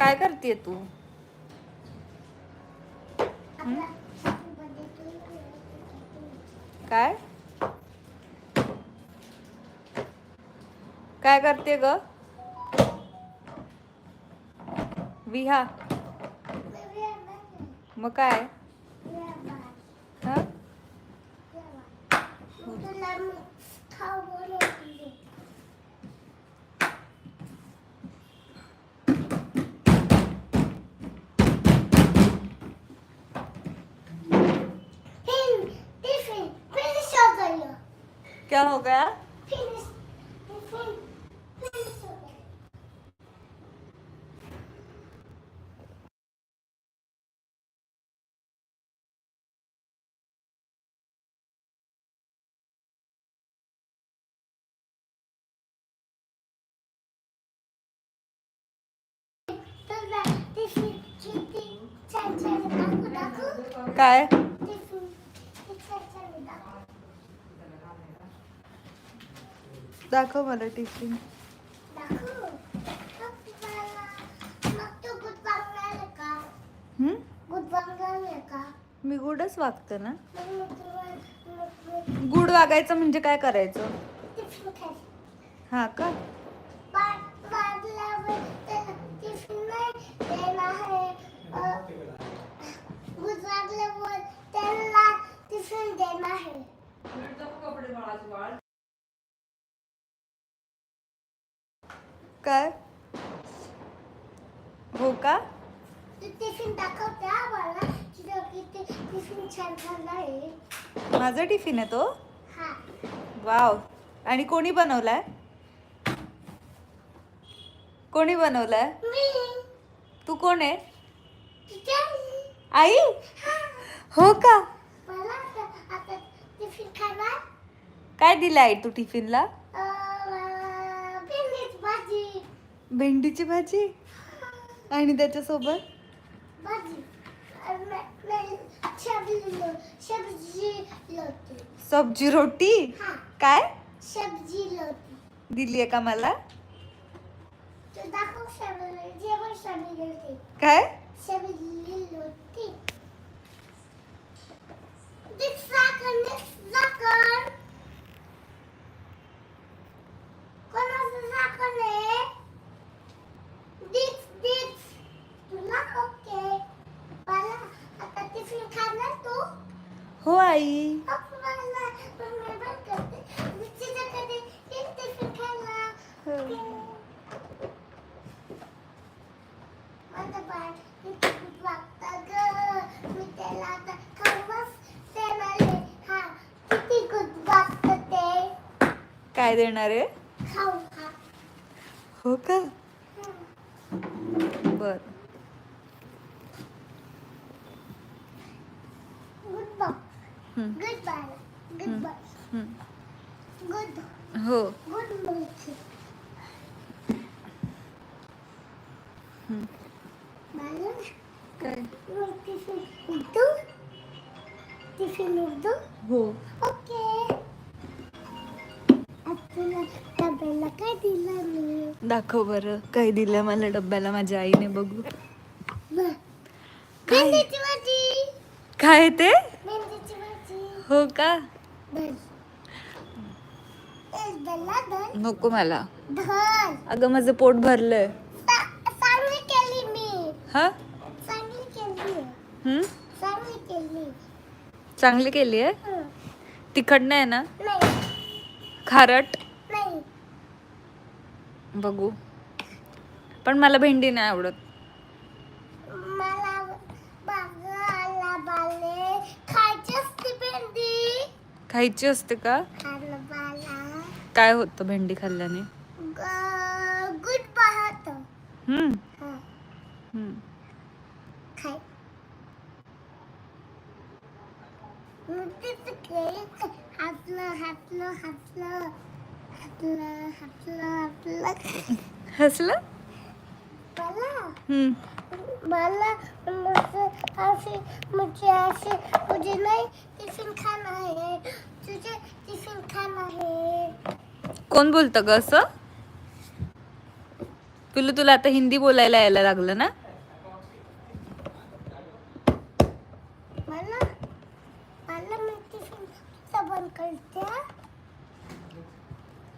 काय करते तू? काय? काय करते ग? विहा. मग काय? हा? क्या हो गया काय दाखव मला टिफिन? मी गुडच वागते ना. गुड वागायचं म्हणजे काय करायचं? हा का टिफिन देना है काय हो का? माझा टिफिन आहे तो? हा. वाव. आणि कोणी बनवलाय? कोणी बनवलाय? तू कोण आहे? आई. हा. का? काय दिलं आई तू टिफिनला भेंडीची भाजी आणि त्याच्यासोबत? सब्जी रोटी. हा. काय? सब्जी लोती दिली आहे का मला? लोती काय सब्जी लोती दिख साखर दिख साखर कोणाचं साखर आहे दिख दिख तुला ओके मला आता टिफिन खाणार तू हो आई मला मम्मी बंद करते मी तुझ्याकडे एक टिफिन खायला माझं बाळ किती खूप वागतं ग मी त्याला आता खाऊच देणार आहे. हा किती खूप वागतं ते काय देणार आहे? हो का हं. बर गुड बॉय हं, गुड बाय गुड हं. बॉय. गुड हो गुड काय? टिफिन ओके डब्याला काय दिलं मी? दाखव बरं. काय दिलं मला डब्याला माझ्या आईने बघू. काय आहे ते? हो का? नको मला. अगं माझं पोट भरलंय. चांगली केली हा चांगली केली आहे? तिखट नाही ना? खारट? बघू. पण मला भेंडी नाही आवडत मला बागाला बाले खायची असते भेंडी खायची असते का? काय होतं भेंडी खाल्ल्याने? हम्म. हम्म. हसलं हम्म. मला अशी मुझे अशी मुझे नहीं टिफिन खाना है। तुझे टिफिन खाना है। कोण बोलतं ग असं? पिल्लू तुला आता हिंदी बोलायला यायला लागलं ना? मला? मला मी टिफिन बंद करते.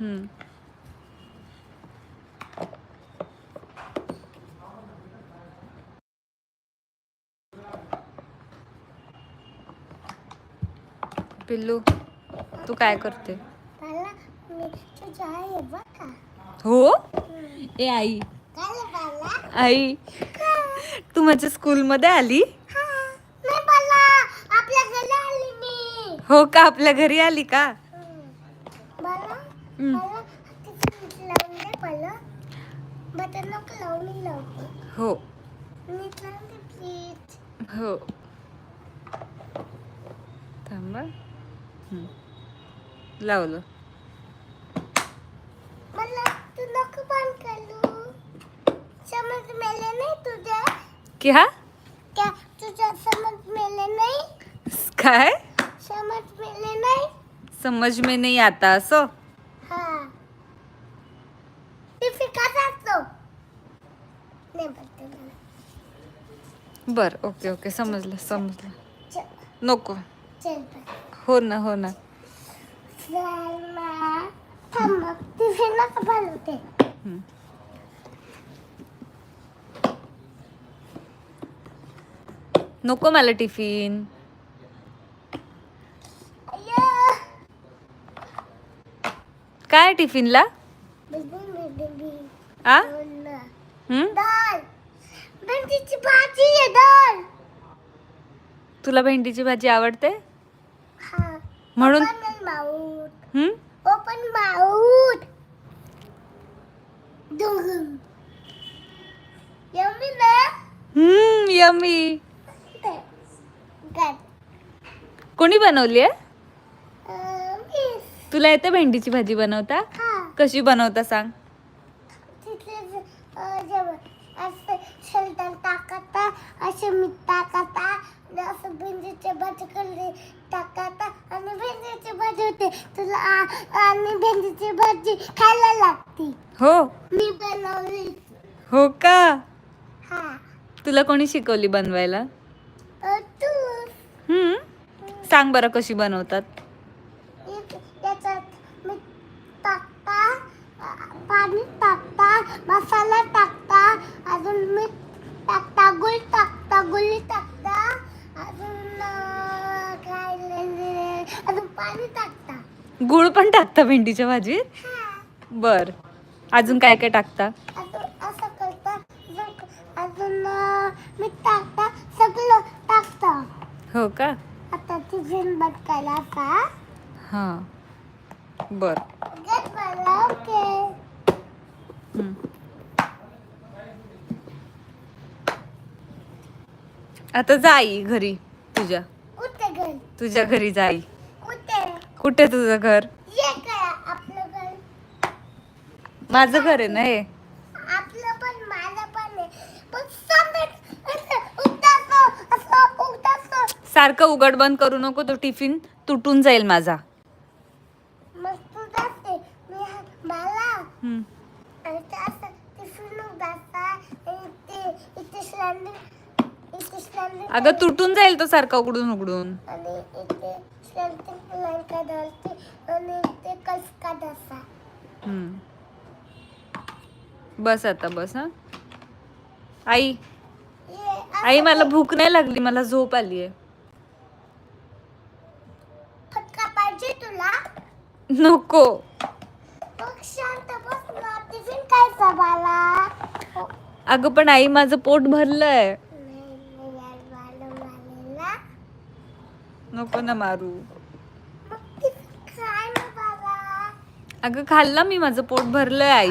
हम्म. पिल्लू तू काय करते? हो? ए आई. आई. तू माझ्या स्कूलमध्ये आली? हा. हो का? आपल्या घरी आली का? हो. हो. थांबा. लावलं. नाही तुझ्या? क्या समज मेले नाही? काय? समज मेले नाही? समज में नाही आता असं? हा. बर ओके ओके समजलं समजलं. नको. हो ना हो ना. नका बनवते हम्म. नको मला टिफिन. काय टिफिनला? आ? हम्म? भाजी आहे दाल. तुला भेंडीची भाजी आवडते? म्हणून? हम्म? ओपन दुगम यम्मी ना? हम्म यमी गट कोणी बनवली आहे? तुला येते भेंडीची भाजी बनवता? कशी बनवता सांग. टाकता असे मीठ टाकता असं भेंडीची भाजी टाकता आणि भेंडीची भाजी होते. तुला आ- आणि भेंडीची भाजी खायला लागते. हो. मी बनवली. हो का? हा. तुला कोणी शिकवली बनवायला? अ, तू. हम्म? सांग बरं कशी बनवतात. एक- याच्यात मीठ टाकता अ, पाणी टाकता मसाला टाकता अजून मीठ टाकता गुळ टाकता गुळी टाकता अजून अ, अजून पाणी टाकता गुळ पण टाकता भेंडीच्या भाजीत? हा. बर. अजून काय काय टाकता? अजून असं करता अजून- अजून अ, मीठ टाकता सगळं टाकता. हो का? आता टिफिन बदकायला आता हां. बर. गेट मला ओके हम्म. आता जाई घरी तुझ्या. तुझ्या घरी जाई. कुठे? तुझं घर? माझं घर आहे ना हे? सारखं उघड बंद करू नको तो टिफिन तुटून जाईल माझा. हम्म. अगं तुटून जाईल तो सारखा उघडून उघडून. आणि इथे आणि इथे हम्म. बस आता बस हा. आई ये आई मला भूक नाही लागली मला झोप आली आहे. फटका पाहिजे तुला? नको. मग शांत बस ना टिफिन खायचा मला. हो. अगं पण आई माझं पोट भरलंय नाही, नाही, यार, मला मारेला. नको ना मारू. अगं खाल्ला मी माझं पोट भरलंय आई.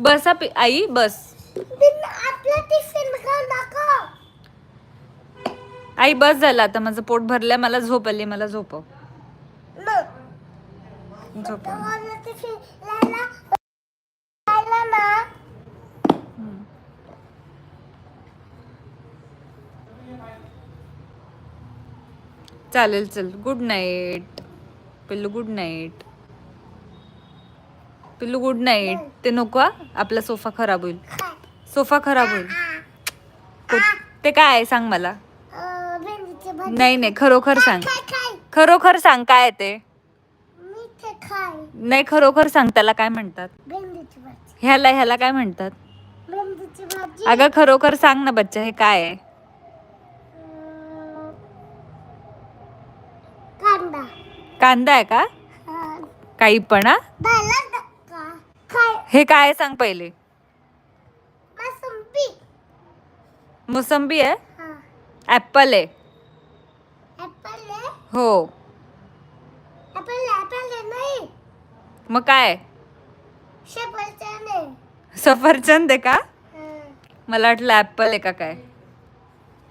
बस आई बस. आई बस झालं आता. माझं पोट भरलंय. मला झोप आली. मला झोपव. मग झोपव तर मला टिफिन लायला खायला ना हम्म. चालेल चल. गुड नाईट पिल्लू गुड नाईट पिल्लू गुड नाईट ते नको? आपला सोफा खराब होईल. सोफा खराब होईल. ते काय आहे सांग मला. नाही नाही. खरोखर सांग. खरोखर सांग काय ते. नाही खरोखर सांग. त्याला काय म्हणतात? ह्याला ह्याला काय म्हणतात? अगं खरोखर सांग ना बच्चा हे काय आहे? कांदा. कांदा आहे का? काही पण हा? खाय हे काय आहे सांग पहिले. मोसंबी. मोसंबी आहे? हा. ऍपल आहे. ऍपल आहे? हो. ऍपल ऍपल आहे नाही. मग काय? आहे? सफरचंद आहे का? हं. मला वाटलं ऍपल आहे का काय?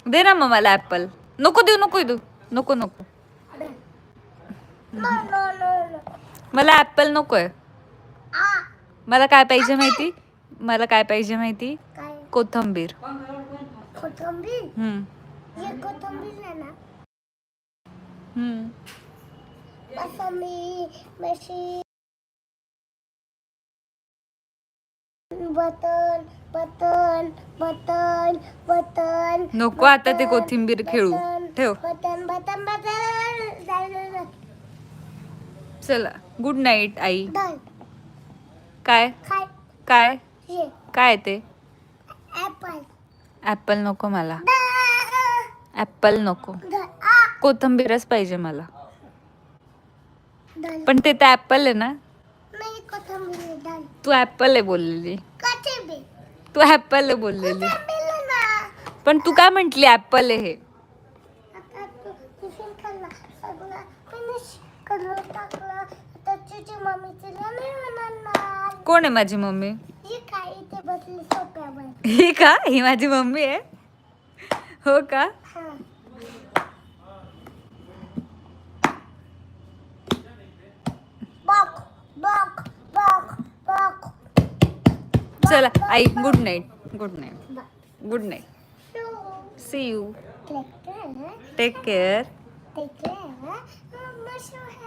दे ना मग मला ऍपल नको देऊ नको देऊ. नको नको. मला ऍपल नको आहे आ मला काय पाहिजे माहिती? मला काय पाहिजे माहिती? कोथंबीर. बटन बटन बटन नको आता ते कोथिंबीर खेळू. ठेव. बटन बटन बटन चला गुड नाईट आई. काय? काय? काय ते? ऍपल ऍपल नको मला. ऍपल नको. कोथंबीरच पाहिजे मला. पण ते तर ऍपल आहे ना? तू ऍपल आहे बोललेली. तू ऍपल आहे बोललेली. पण तू काय म्हंटली ऍपल आहे हे? तुझी मम्मी तुला नाही म्हणणार कोण आहे माझी मम्मी? ही काय इथे बसली सोप्यावर ही का? ही माझी मम्मी आहे हो का? हा। चला आई good night good night good night see you take care Take care. Mama, show.